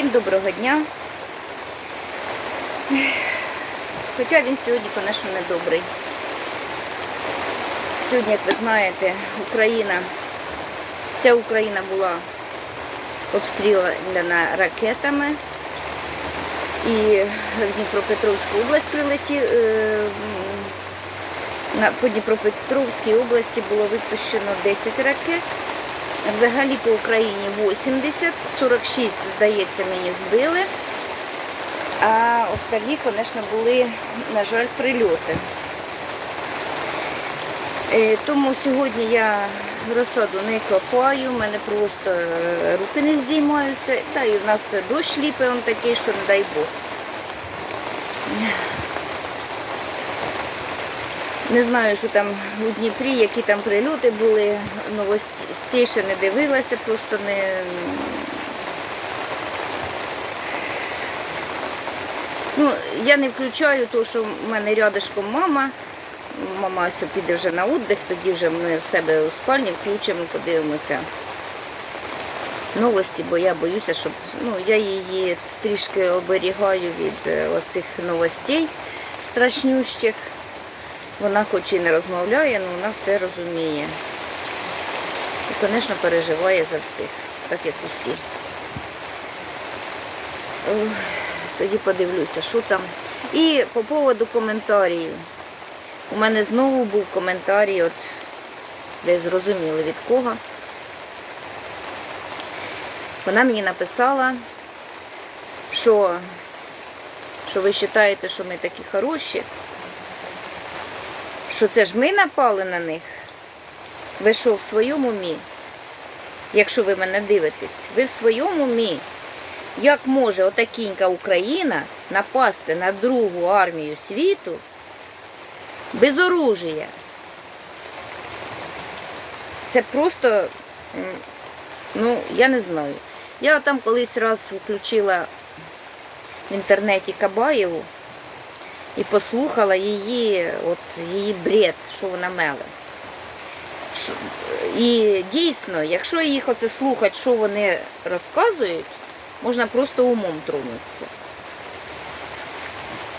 Всім доброго дня. Хоча він сьогодні, звісно, не добрий. Сьогодні, як ви знаєте, Україна, вся Україна була обстріляна ракетами. І в Дніпропетровську область прилетів. е, по Дніпропетровській області було випущено 10 ракет. Взагалі по Україні 80, 46, здається, мені збили. А остальні, звісно, були, на жаль, прильоти. Е, Тому сьогодні я розсаду не копаю, в мене просто е, руки не здіймаються. Та і в нас дощ ліпе, він такий, що не дай Бог. Не знаю, що там у Дніпрі, які там прильоти були, новості ще не дивилася, просто не. Ну, я не включаю, тому що в мене рядышком мама. Мама ось піде вже на віддих, тоді вже ми в себе у спальні включимо, подивимося новості, бо я боюся, щоб ну, я її трішки оберігаю від е, оцих новостей страшнющих. Вона хоч і не розмовляє, але вона все розуміє. І, звісно, переживає за всіх, так як усі. Тоді подивлюся, що там. І по поводу коментарів. У мене знову був коментарій, от ви зрозуміли від кого. Вона мені написала, що, що ви вважаєте, що ми такі хороші, що це ж ми напали на них. Ви що, в своєму умі? Якщо ви мене дивитесь, ви в своєму умі? Як може отакінька Україна напасти на другу армію світу без оружия? Це просто, ну, я не знаю. Я там колись раз включила в інтернеті Кабаєву і послухала її, от, її бред, що вона мела. І дійсно, якщо їх оце слухати, що вони розказують, можна просто умом тронутися.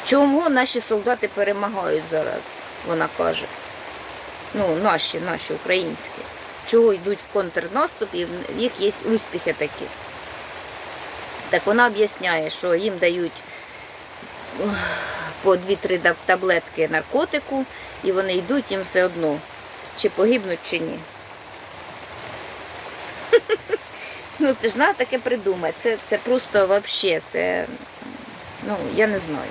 Чому наші солдати перемагають зараз, вона каже. Ну, наші, наші українські. Чого йдуть в контрнаступ і в їх є успіхи такі. Так вона об'ясняє, що їм дають по 2-3 таблетки наркотику, і вони йдуть їм все одно, чи погибнуть, чи ні. Ну, це ж треба таке придумати. Це, це просто взагалі, це, ну, я не знаю.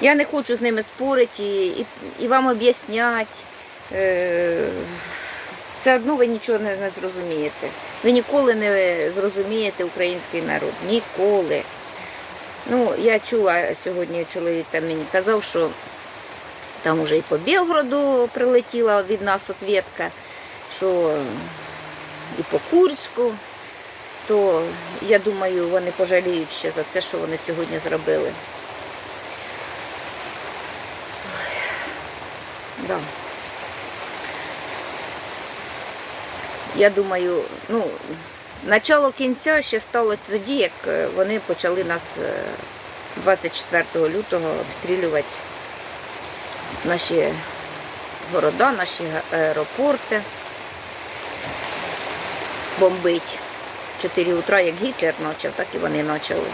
Я не хочу з ними спорити і, і, і вам об'ясняти. Е, все одно ви нічого не, не зрозумієте. Ви ніколи не зрозумієте український народ. Ніколи. Ну, я чула сьогодні, чоловік там мені казав, що там уже і по Білгороду прилетіла від нас ответка, що і по Курську, то я думаю, вони пожаліють ще за це, що вони сьогодні зробили. Да. Я думаю, ну, начало кінця ще стало тоді, як е, вони почали нас е, 24 лютого обстрілювати наші города, наші аеропорти, бомбить. В 4 утра, як Гітлер почав, так і вони почали.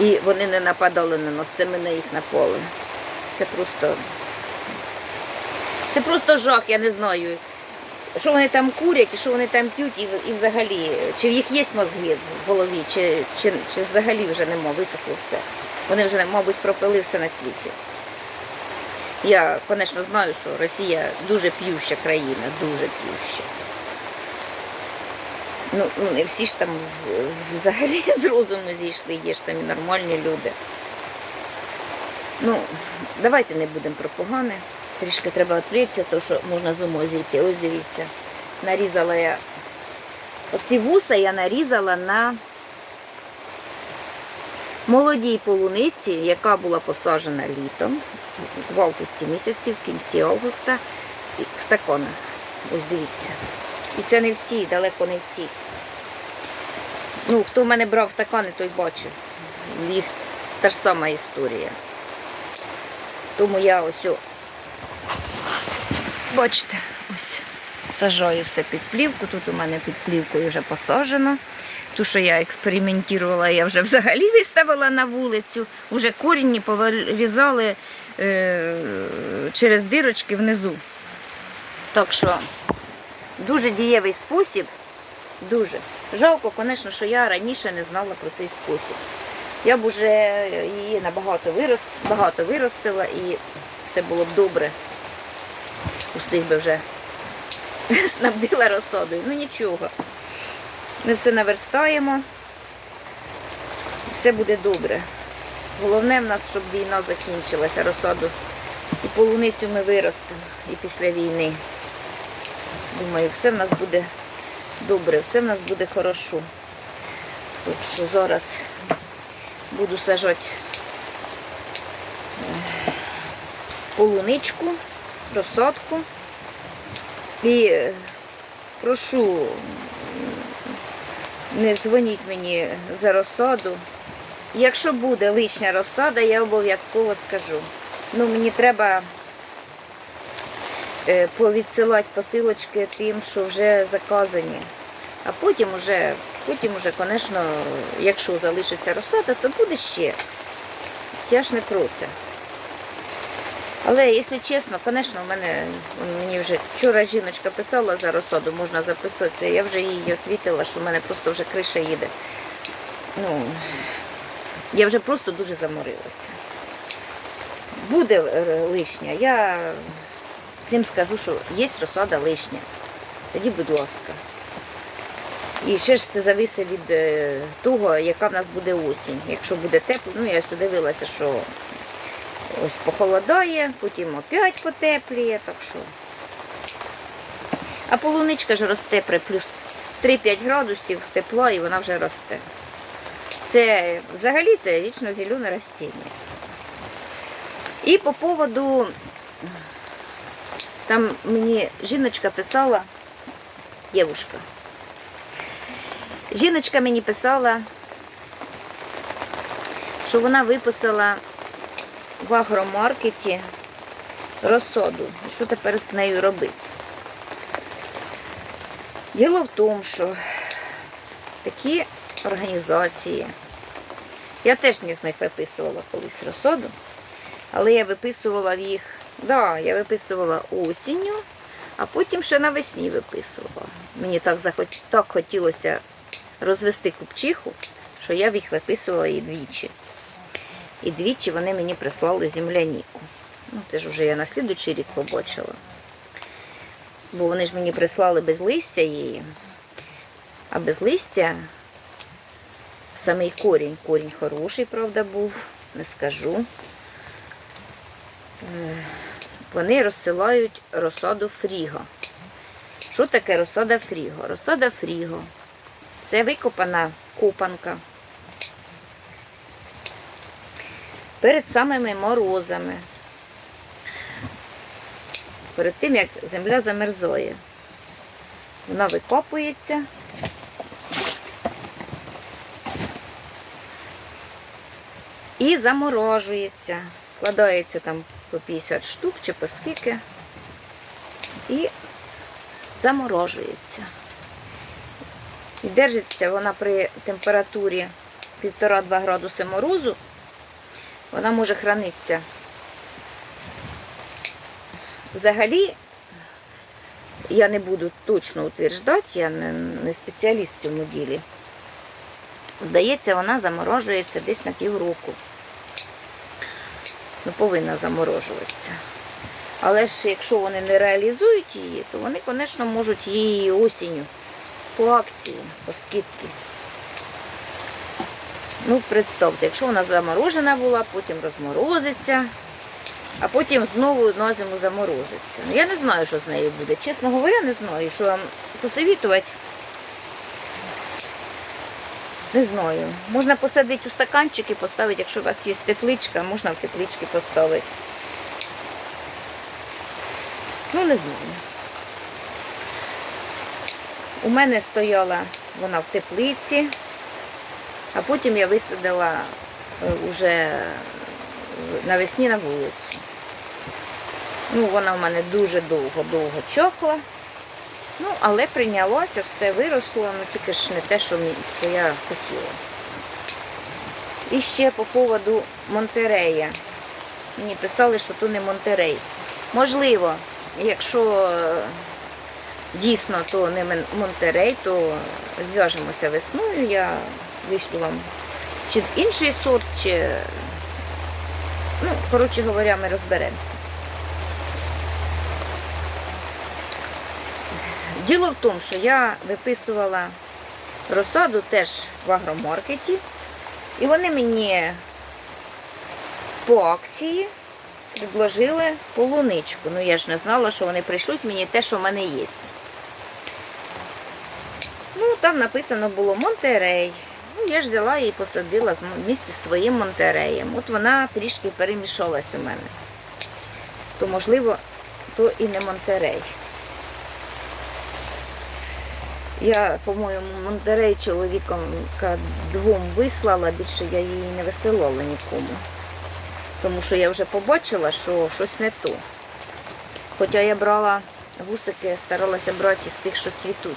І вони не нападали на нас, це ми на їх напали. Це просто. Це просто жах, я не знаю. Що вони там курять, і що вони там п'ють, і, і взагалі, чи в їх є мозги в голові, чи, чи, чи взагалі вже нема, висохло все. Вони вже, мабуть, пропили все на світі. Я, звісно, знаю, що Росія дуже п'юща країна, дуже п'юща. Ну, ну, не всі ж там взагалі з розуму зійшли, є ж там і нормальні люди. Ну, давайте не будемо про погане. Трішки треба відвлечься, тому що можна з зійти. Ось дивіться, нарізала я. Оці вуса я нарізала на молодій полуниці, яка була посаджена літом в августі місяці, в кінці августа, в стаканах. Ось дивіться. І це не всі, далеко не всі. Ну, хто в мене брав стакани, той бачив. Їх та ж сама історія. Тому я ось, бачите, ось сажаю все під плівку. Тут у мене під плівкою вже посаджено. Ту, що я експериментувала, я вже взагалі виставила на вулицю. Уже корінні повирізали е, через дирочки внизу. Так що дуже дієвий спосіб. Дуже. Жалко, звісно, що я раніше не знала про цей спосіб. Я б уже її набагато вирос, багато виростила і все було б добре. Усіх би вже снабдила розсадою. Ну нічого. Ми все наверстаємо. Все буде добре. Головне в нас, щоб війна закінчилася, розсаду. І полуницю ми виростемо і після війни. Думаю, все в нас буде добре, все в нас буде хорошо. Так що зараз буду сажати е, полуничку, розсадку. І е, прошу, не дзвоніть мені за розсаду. Якщо буде лишня розсада, я обов'язково скажу. Ну, мені треба е, повідсилати посилочки тим, що вже заказані. А потім уже, потім уже, звісно, якщо залишиться розсада, то буде ще. Я ж не проти. Але, якщо чесно, звісно, в мене мені вже вчора жіночка писала за розсаду, можна записати. Я вже їй відповіла, що в мене просто вже криша їде. Ну, я вже просто дуже заморилася. Буде е, лишня. Я всім скажу, що є розсада лишня. Тоді, будь ласка. І ще ж це зависить від е, того, яка в нас буде осінь. Якщо буде тепло, ну я сюди дивилася, що ось похолодає, потім опять потепліє, так що. А полуничка ж росте при плюс 3-5 градусів тепла і вона вже росте. Це взагалі це вічно зелене растіння. І по поводу, там мені жіночка писала, дівушка, жіночка мені писала, що вона виписала в агромаркеті розсоду. І що тепер з нею робити? Діло в тому, що такі організації, я теж в них виписувала колись розсоду, але я виписувала в їх, да, я виписувала осінню, а потім ще навесні виписувала. Мені так, захот... так хотілося розвести купчиху, що я їх виписувала і двічі. І двічі вони мені прислали земляніку. Ну, це ж вже я на слідуючий рік побачила. Бо вони ж мені прислали без листя її. А без листя самий корінь. Корінь хороший, правда, був, не скажу. Е, Вони розсилають розсаду фріго. Що таке розсада фріго? Розсада фріго це викопана копанка. Перед самими морозами, перед тим, як земля замерзає. Вона викопується. І заморожується. Складається там по 50 штук чи по скільки. І заморожується. І держиться вона при температурі 1,5-2 градуси морозу вона може хранитися. Взагалі, я не буду точно утверждати, я не, не спеціаліст в цьому ділі. Здається, вона заморожується десь на півроку. Ну, повинна заморожуватися. Але ж якщо вони не реалізують її, то вони, звісно, можуть її осінню по акції, по скидці. Ну, представте, якщо вона заморожена була, потім розморозиться, а потім знову на зиму заморозиться. Ну, я не знаю, що з нею буде. Чесно говоря, не знаю, що вам посовітувати. Не знаю. Можна посадити у стаканчики, поставити, якщо у вас є тепличка, можна в теплички поставити. Ну, не знаю. У мене стояла вона в теплиці. А потім я висадила е, уже навесні на вулицю. Ну, вона в мене дуже довго-довго чохла. Ну, але прийнялося, все виросло, ну тільки ж не те, що, що я хотіла. І ще по поводу Монтерея. Мені писали, що то не Монтерей. Можливо, якщо е, дійсно то не Монтерей, то зв'яжемося весною, я вишлю вам чи інший сорт, чи. Ну, коротше говоря, ми розберемося. Діло в тому, що я виписувала розсаду теж в агромаркеті, і вони мені по акції предложили полуничку. Ну я ж не знала, що вони прийшлють мені те, що в мене є. Ну, там написано було Монтерей. Ну, я ж взяла і посадила з м- вместе зі своїм Монтереєм. От вона трішки перемішалась у мене. То, можливо, то і не Монтерей. Я, по-моєму, Монтерей чоловіком двом вислала, більше я її не висилала нікому. Тому що я вже побачила, що щось не то. Хоча я брала вусики, старалася брати з тих, що цвітуть,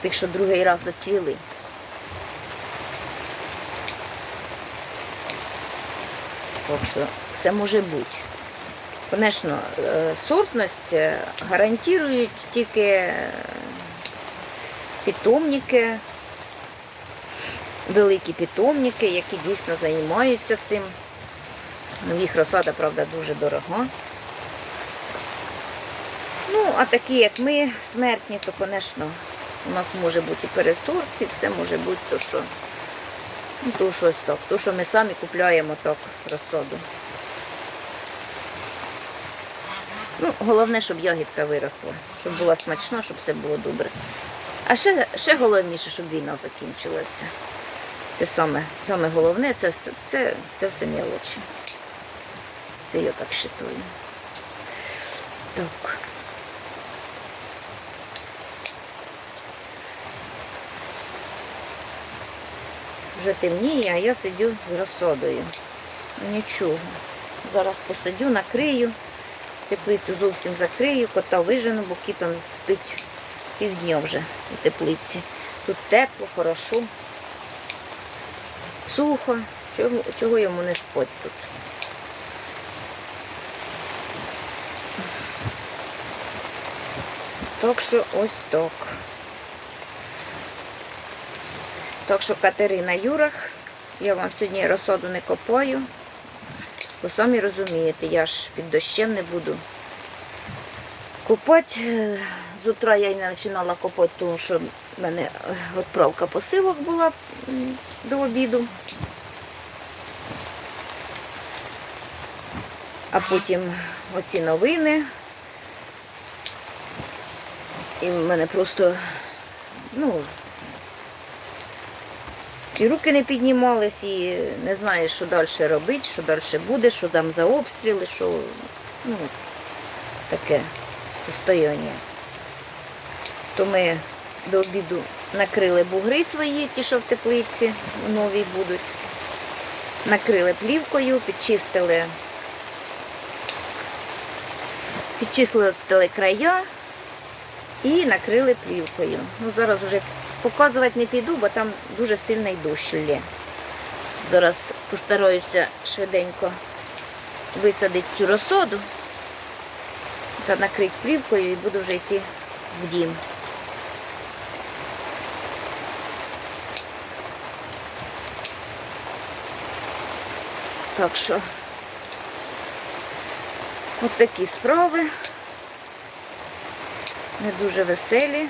тих, що другий раз зацвіли. Так що все може бути. Звісно, е, сортність е, гарантують тільки е, питомники, великі питомники, які дійсно займаються цим. Ну, їх розсада, правда, дуже дорога. Ну, а такі, як ми, смертні, то, звісно, у нас може бути і пересорт, і все може бути, то що, ну, то щось так, то, що ми самі купляємо так розсаду. Ну, головне, щоб ягідка виросла, щоб була смачна, щоб все було добре. А ще, ще головніше, щоб війна закінчилася. Це саме, саме головне, це, це, це все мелочі. Це я так вважаю. Так. Вже темніє, а я сидю з розсадою. Ну, Нічого. Зараз посадю, накрию, теплицю зовсім закрию, кота вижену, бо кіт он спить півдня вже у теплиці. Тут тепло, хорошо, сухо. Чого, чого йому не спать тут? Так що ось так. Так що Катерина Юрах, я вам сьогодні розсаду не копаю. Бо самі розумієте, я ж під дощем не буду копати. Е, З утра я і не починала копати, тому що в мене е, відправка посилок була до обіду. А потім оці новини. І в мене просто, ну, і руки не піднімались, і не знаєш, що далі робити, що далі буде, що там за обстріли, що ну, таке состояння. То ми до обіду накрили бугри свої, ті, що в теплиці, нові будуть. Накрили плівкою, підчистили, підчистили края і накрили плівкою. Ну, зараз вже показувати не піду, бо там дуже сильний дощ лє. Зараз постараюся швиденько висадити цю розсаду та накрити плівкою і буду вже йти в дім. Так що от такі справи. Не дуже веселі,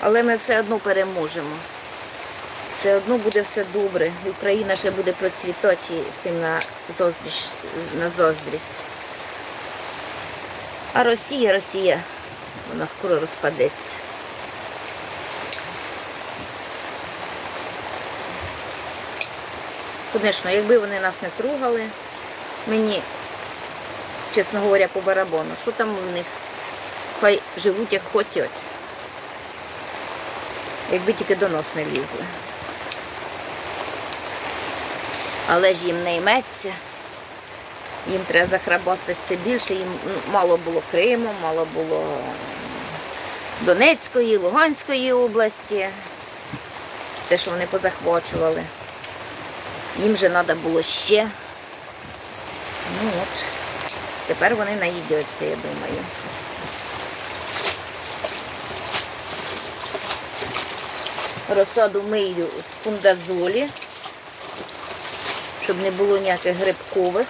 але ми все одно переможемо. Все одно буде все добре. Україна ще буде процвітати всім на зоздрість, на зоздрість. А Росія, Росія, вона скоро розпадеться. Звісно, якби вони нас не трогали, мені, чесно говоря, по барабону, що там у них, хай живуть як хочуть. Якби тільки до нас не лізли. Але ж їм не йметься. Їм треба захрабастати все більше, їм ну, мало було Криму, мало було Донецької, Луганської області, те, що вони позахвачували. Їм же треба було ще. Ну от, тепер вони наїдяться, я думаю. Розсаду мию в фундазолі, щоб не було ніяких грибкових.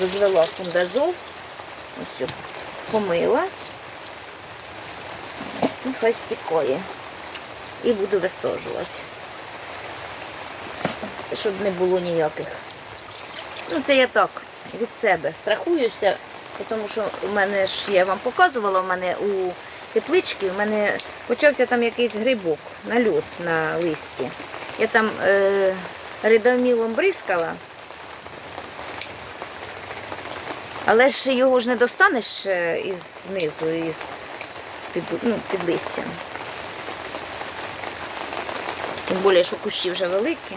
Розвела фундазол, ось помила. І хай стікає. І буду висаджувати. Це щоб не було ніяких. Ну, це я так, від себе страхуюся, тому що у мене ж, я вам показувала, у мене у тепличці, у мене почався там якийсь грибок, нальот на листі. Я там е, ридомілом бризкала, але ж його ж не достанеш е, із знизу, із під, ну, під листям. Тим більше, що кущі вже великі.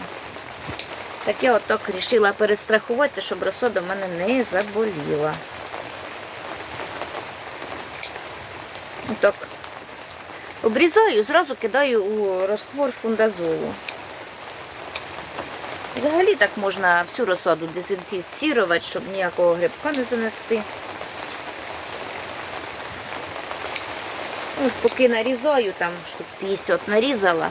Так я отак вирішила перестрахуватися, щоб розсада в мене не заболіла. Отак. Обрізаю, зразу кидаю у розтвор фундазолу. Взагалі так можна всю розсаду дезінфіцірувати, щоб ніякого грибка не занести. От поки нарізаю, там штук 50 нарізала,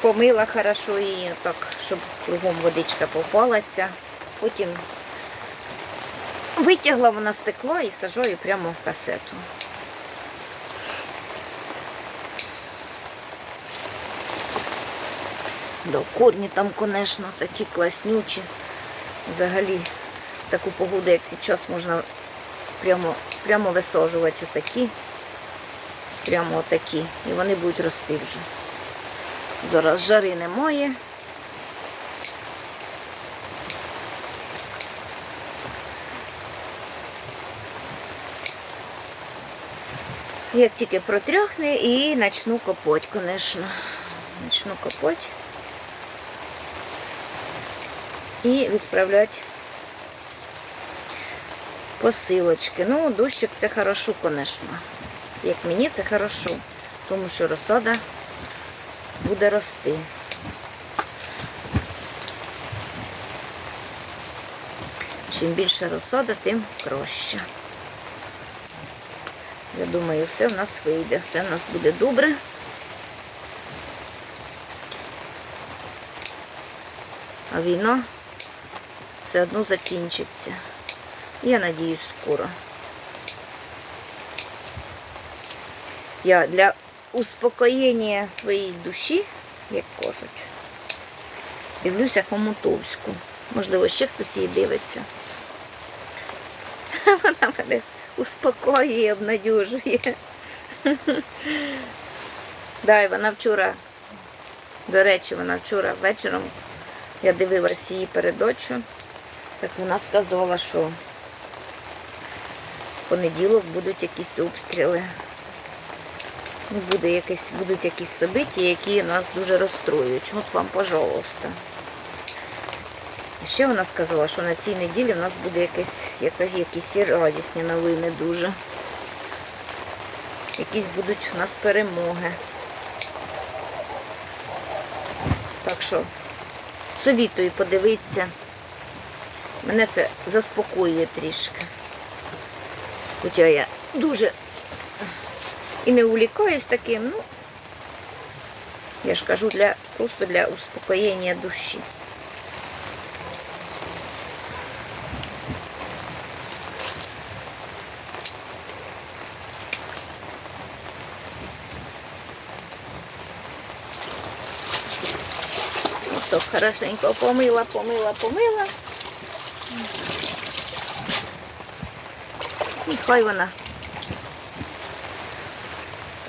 помила хорошо її, так, щоб кругом водичка попалася. Потім витягла вона стекла і сажаю прямо в касету. Да, корні там, звісно, такі класнючі. Взагалі, таку погоду, як зараз, можна прямо, прямо висаджувати отакі. Прямо отакі. І вони будуть рости вже. Зараз жари немає. Як тільки протряхне і почну копати, звісно. Почну копати і відправляти посилочки. Ну, дощик це хорошо, звісно. Як мені це хорошо, тому що розсада буде рости. Чим більше розсада, тим краще. Я думаю, все в нас вийде, все в нас буде добре. А війна все одно закінчиться. Я надіюсь, скоро. Я для успокоєння своєї душі, як кажуть, дивлюся Хомутовську. Можливо, ще хтось її дивиться. Вона мене успокоює, обнадіжує. Да, і вона вчора, до речі, вона вчора вечором, я дивилась її передачу, так вона сказала, що в понеділок будуть якісь обстріли. Буде якесь, будуть якісь собиті, які нас дуже розстроюють. От вам, пожалуйста. Ще вона сказала, що на цій неділі в нас буде якась, якісь радісні новини дуже. Якісь будуть у нас перемоги. Так що совітую подивитися. Мене це заспокоює трішки. Хоча я дуже і не улікаюсь таким, ну, я ж кажу, для, просто для успокоєння душі. Ото хорошенько помила, помила, помила. Хай вона.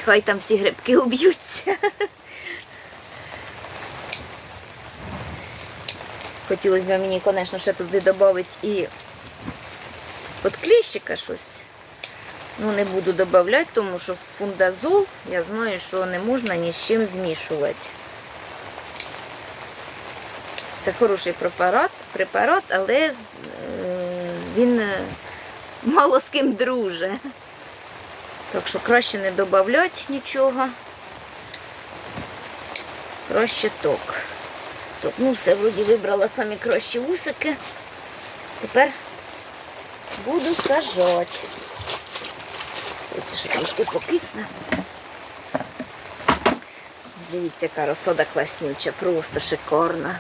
Хай там всі грибки уб'ються. Хотілося б мені, звісно, ще туди додати і от кліщика щось. Ну, не буду додавати, тому що фундазол, я знаю, що не можна ні з чим змішувати. Це хороший препарат, препарат але е, він е, мало з ким друже. Так що краще не додавати нічого. Краще ток. Так, ну все, вроді вибрала самі кращі вусики. Тепер буду сажати. Це ще трошки покисне. Дивіться, яка розсада класнюча, просто шикарна.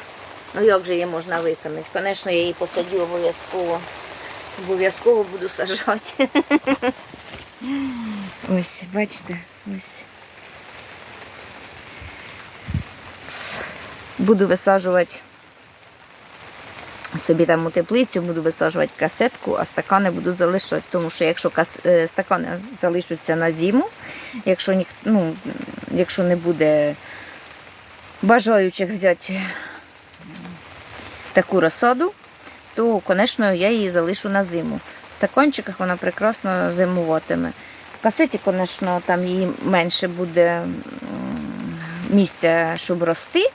Ну як же її можна виконати? Звісно, я її посадю обов'язково. Обов'язково буду сажати. Ось, бачите, ось. Буду висаджувати собі там у теплицю, буду висаджувати касетку, а стакани буду залишати. Тому що якщо е, стакани залишаться на зиму, якщо, ніх... ну, якщо не буде бажаючих взяти таку розсаду, то, звісно, я її залишу на зиму. В стаканчиках вона прекрасно зимуватиме. В касеті, звісно, там її менше буде місця, щоб рости.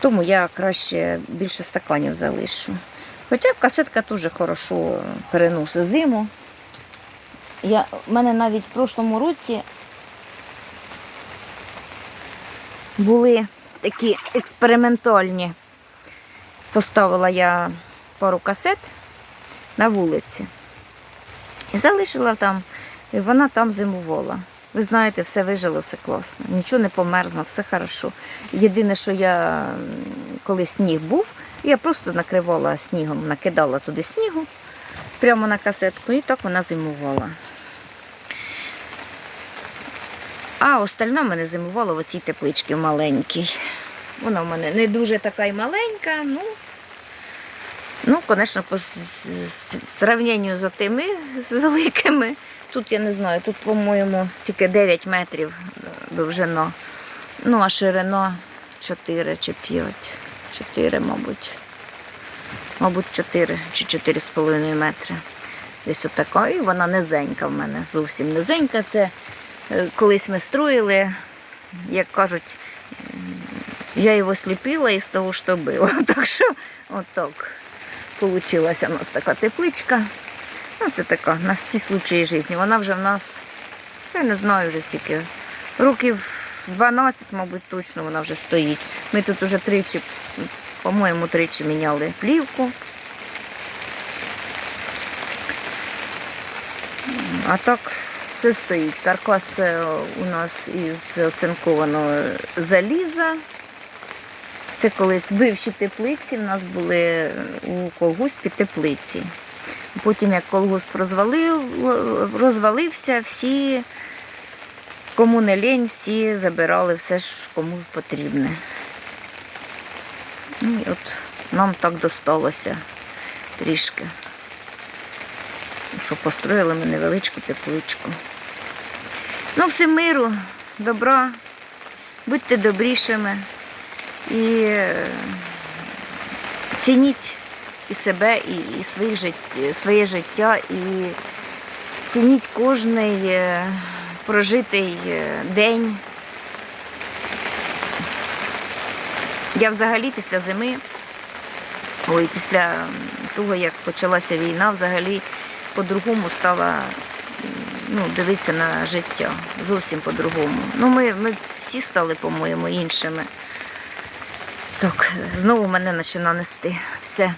Тому я краще більше стаканів залишу. Хоча касетка дуже хорошо переносить зиму. Я, в мене навіть в прошлому році були такі експериментальні. Поставила я пару касет на вулиці. І залишила там, і вона там зимувала. Ви знаєте, все вижило, все класно. Нічого не померзло, все хорошо. Єдине, що я, коли сніг був, я просто накривала снігом, накидала туди снігу прямо на касетку, і так вона зимувала. А остальна в мене зимувала в оцій тепличці маленькій. Вона в мене не дуже така й маленька, ну. Ну, звісно, по сравненню з тими з великими. Тут я не знаю, тут, по-моєму, тільки 9 метрів е, довжина. Ну, а ширина 4 чи 5. 4, мабуть. Мабуть, 4 чи 4,5 метри. Десь отака. І вона низенька в мене, зовсім низенька. Це е, колись ми строїли, як кажуть, я його сліпила із того, що було. Так що отак. Получилася у нас така тепличка. Ну, це така на всі случаї життя. Вона вже в нас, я не знаю вже скільки, років 12, мабуть, точно вона вже стоїть. Ми тут вже тричі, по-моєму, тричі міняли плівку. А так все стоїть. Каркас е, у нас із оцинкованого заліза. Це колись бивші теплиці в нас були у колгоспі теплиці. Потім, як колгосп розвалив, розвалився, всі, кому не лінь, всі забирали все, кому потрібне. Ну, і от нам так досталося трішки. Що построїли ми невеличку тепличку. Ну, всім миру, добра, будьте добрішими і е, цініть і себе, і, своїх жит- своє життя, і цініть кожний е, прожитий е, день. Я взагалі після зими, ой, після того, як почалася війна, взагалі по-другому стала ну, дивитися на життя. Зовсім по-другому. Ну, ми, ми всі стали, по-моєму, іншими. Так, знову мене почина нести. Все.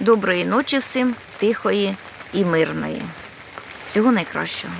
Доброї ночі всім, тихої і мирної. Всього найкращого.